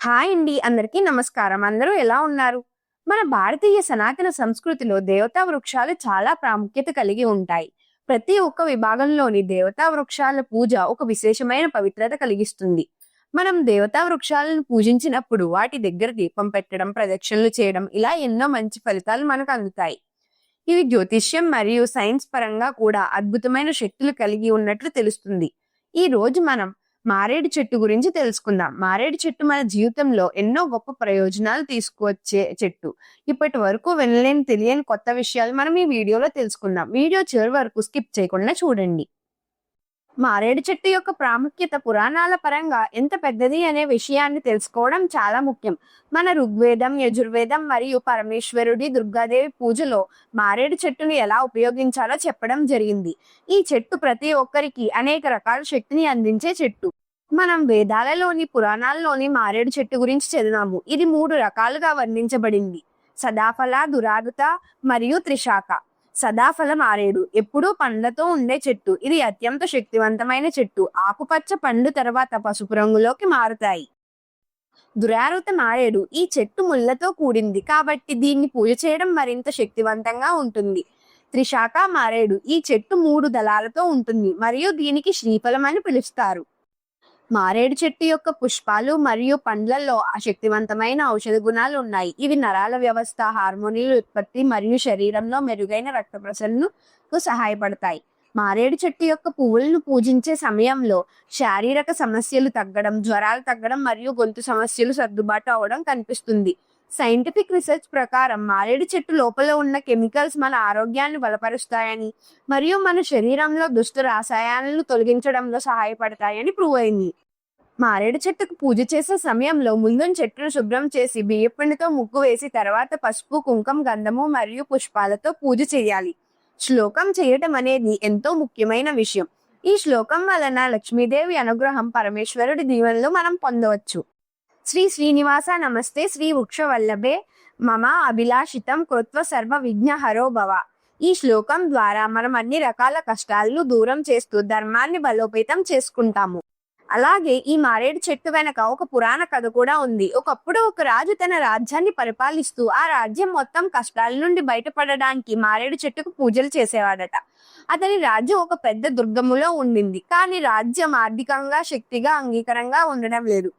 Hi అండి అందరికీ నమస్కారం. అందరూ ఎలా ఉన్నారు? మన భారతీయ సనాతన సంస్కృతిలో దేవతా వృక్షాలు చాలా ప్రాముఖ్యత కలిగి ఉంటాయి. ప్రతి ఒక్క విభాగంలోని దేవతా వృక్షాల పూజ ఒక విశేషమైన పవిత్రత కలిగిస్తుంది. మనం దేవతా వృక్షాలను పూజించినప్పుడు వాటి దగ్గర దీపం పెట్టడం ప్రదక్షిణలు చేయడం ఇలా ఎన్నో మంచి ఫలితాలు మనకు అందుతాయి. ఇవి జ్యోతిష్యం మరియు సైన్స్ పరంగా కూడా అద్భుతమైన శక్తులు కలిగి ఉన్నట్లు తెలుస్తుంది. ఈ రోజు మనం మారేడు చెట్టు గురించి తెలుసుకుందాం. మారేడు చెట్టు మన జీవితంలో ఎన్నో గొప్ప ప్రయోజనాలు తీసుకువచ్చే చెట్టు. ఇప్పటి వరకు వినలేని తెలియని కొత్త విషయాలు మనం ఈ వీడియోలో తెలుసుకుందాం. వీడియో చివరి వరకు స్కిప్ చేయకుండా చూడండి. మారేడు చెట్టు యొక్క ప్రాముఖ్యత పురాణాల పరంగా ఎంత పెద్దది అనే విషయాన్ని తెలుసుకోవడం చాలా ముఖ్యం. మన ఋగ్వేదం యజుర్వేదం మరియు పరమేశ్వరుడి దుర్గాదేవి పూజలో మారేడు చెట్టుని ఎలా ఉపయోగించాలో చెప్పడం జరిగింది. ఈ చెట్టు ప్రతి ఒక్కరికి అనేక రకాల శక్తిని అందించే చెట్టు. మనం వేదాలలోని పురాణాల్లోని మారేడు చెట్టు గురించి చదివాము. ఇది మూడు రకాలుగా వర్ణించబడింది. సదాఫల దురారుత మరియు త్రిశాఖ. సదాఫలం మారేడు ఎప్పుడూ పండ్లతో ఉండే చెట్టు. ఇది అత్యంత శక్తివంతమైన చెట్టు. ఆకుపచ్చ పండు తర్వాత పసుపు రంగులోకి మారుతాయి. దురారుత మారేడు ఈ చెట్టు ముళ్ళతో కూడింది. కాబట్టి దీన్ని పూజ చేయడం మరింత శక్తివంతంగా ఉంటుంది. త్రిశాఖ మారేడు. ఈ చెట్టు మూడు దళాలతో ఉంటుంది. మరియు దీనికి శ్రీఫలం అని పిలుస్తారు. మారేడు చెట్టు యొక్క పుష్పాలు మరియు పండ్లలో శక్తివంతమైన ఔషధ గుణాలు ఉన్నాయి. ఇవి నరాల వ్యవస్థ హార్మోనియల్ ఉత్పత్తి మరియు శరీరంలో మెరుగైన రక్త ప్రసరణకు సహాయపడతాయి. మారేడు చెట్టు యొక్క పువ్వులను పూజించే సమయంలో శారీరక సమస్యలు తగ్గడం జ్వరాలు తగ్గడం మరియు గొంతు సమస్యలు సర్దుబాటు అవడం కనిపిస్తుంది. సైంటిఫిక్ రీసెర్చ్ ప్రకారం మారేడు చెట్టు లోపల ఉన్న కెమికల్స్ మన ఆరోగ్యాన్ని బలపరుస్తాయని మరియు మన శరీరంలో దుష్ట రసాయనాలను తొలగించడంలో సహాయపడతాయని ప్రూవ్ అయింది. మారేడు చెట్టుకు పూజ చేసే సమయంలో ముందు చెట్టును శుభ్రం చేసి బియ్యపిండితో ముగ్గు వేసి తర్వాత పసుపు కుంకం గంధము మరియు పుష్పాలతో పూజ చేయాలి. శ్లోకం చేయటం అనేది ఎంతో ముఖ్యమైన విషయం. ఈ శ్లోకం వలన లక్ష్మీదేవి అనుగ్రహం పరమేశ్వరుడి దీవెనలు మనం పొందవచ్చు. శ్రీ శ్రీనివాస నమస్తే శ్రీ వృక్షవల్లభే మమ అభిలాషితం కృత్వ సర్వ విఘ్నహరో భవ. ఈ శ్లోకం ద్వారా మనం అన్ని రకాల కష్టాలను దూరం చేస్తూ ధర్మాన్ని బలోపేతం చేసుకుంటాము. అలాగే ఈ మారేడు చెట్టు వెనక ఒక పురాణ కథ కూడా ఉంది. ఒకప్పుడు ఒక రాజు తన రాజ్యాన్ని పరిపాలిస్తూ ఆ రాజ్యం మొత్తం కష్టాల నుండి బయటపడడానికి మారేడు చెట్టుకు పూజలు చేసేవాడట. అతని రాజ్యం ఒక పెద్ద దుర్గములో ఉండింది. కానీ రాజ్యం ఆర్థికంగా శక్తిగా అంగీకారంగా ఉండడం లేదు.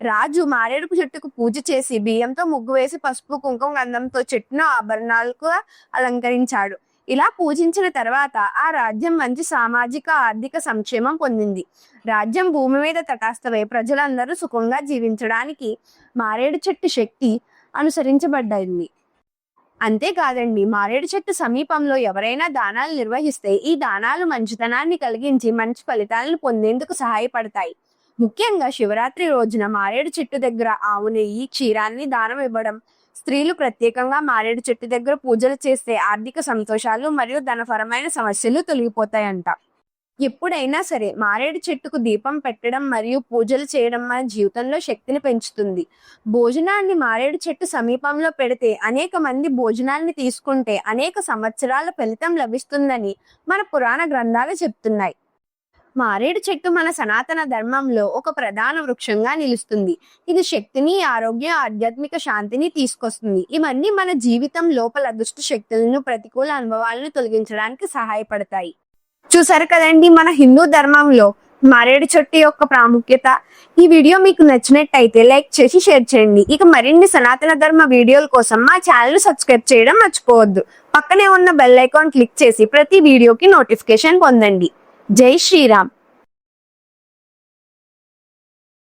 రాజు మారేడుపు చెట్టుకు పూజ చేసి బియ్యంతో ముగ్గు వేసి పసుపు కుంకుమ గంధంతో చెట్టును ఆభరణాలకు అలంకరించాడు. ఇలా పూజించిన తర్వాత ఆ రాజ్యం మంచి సామాజిక ఆర్థిక సంక్షేమం పొందింది. రాజ్యం భూమి మీద తటాస్థమై ప్రజలందరూ సుఖంగా జీవించడానికి మారేడు చెట్టు శక్తి అనుసరించబడ్డైంది. అంతేకాదండి మారేడు చెట్టు సమీపంలో ఎవరైనా దానాలు నిర్వహిస్తే ఈ దానాలు మంచితనాన్ని కలిగించి మంచి ఫలితాలను పొందేందుకు సహాయపడతాయి. ముఖ్యంగా శివరాత్రి రోజున మారేడు చెట్టు దగ్గర ఆవు నెయ్యి క్షీరాన్ని దానం ఇవ్వడం స్త్రీలు ప్రత్యేకంగా మారేడు చెట్టు దగ్గర పూజలు చేస్తే ఆర్థిక సంతోషాలు మరియు ధనపరమైన సమస్యలు తొలగిపోతాయంట. ఎప్పుడైనా సరే మారేడు చెట్టుకు దీపం పెట్టడం మరియు పూజలు చేయడం మన జీవితంలో శక్తిని పెంచుతుంది. భోజనాన్ని మారేడు చెట్టు సమీపంలో పెడితే అనేక మంది భోజనాన్ని తీసుకుంటే అనేక సంవత్సరాల ఫలితం లభిస్తుందని మన పురాణ గ్రంథాలు చెప్తున్నాయి. మారేడు చెట్టు మన సనాతన ధర్మంలో ఒక ప్రధాన వృక్షంగా నిలుస్తుంది. ఇది శక్తిని ఆరోగ్య ఆధ్యాత్మిక శాంతిని తీసుకొస్తుంది. ఇవన్నీ మన జీవితం లోపల దుష్ట శక్తులను ప్రతికూల అనుభవాలను తొలగించడానికి సహాయపడతాయి. చూసారు కదండి మన హిందూ ధర్మంలో మారేడు చెట్టు యొక్క ప్రాముఖ్యత. ఈ వీడియో మీకు నచ్చినట్టయితే లైక్ చేసి షేర్ చేయండి. ఇక మరిన్ని సనాతన ధర్మ వీడియోల కోసం మా ఛానల్ సబ్స్క్రైబ్ చేయడం మర్చిపోవద్దు. పక్కనే ఉన్న బెల్ ఐకాన్ క్లిక్ చేసి ప్రతి వీడియోకి నోటిఫికేషన్ పొందండి. జై శ్రీరామ్.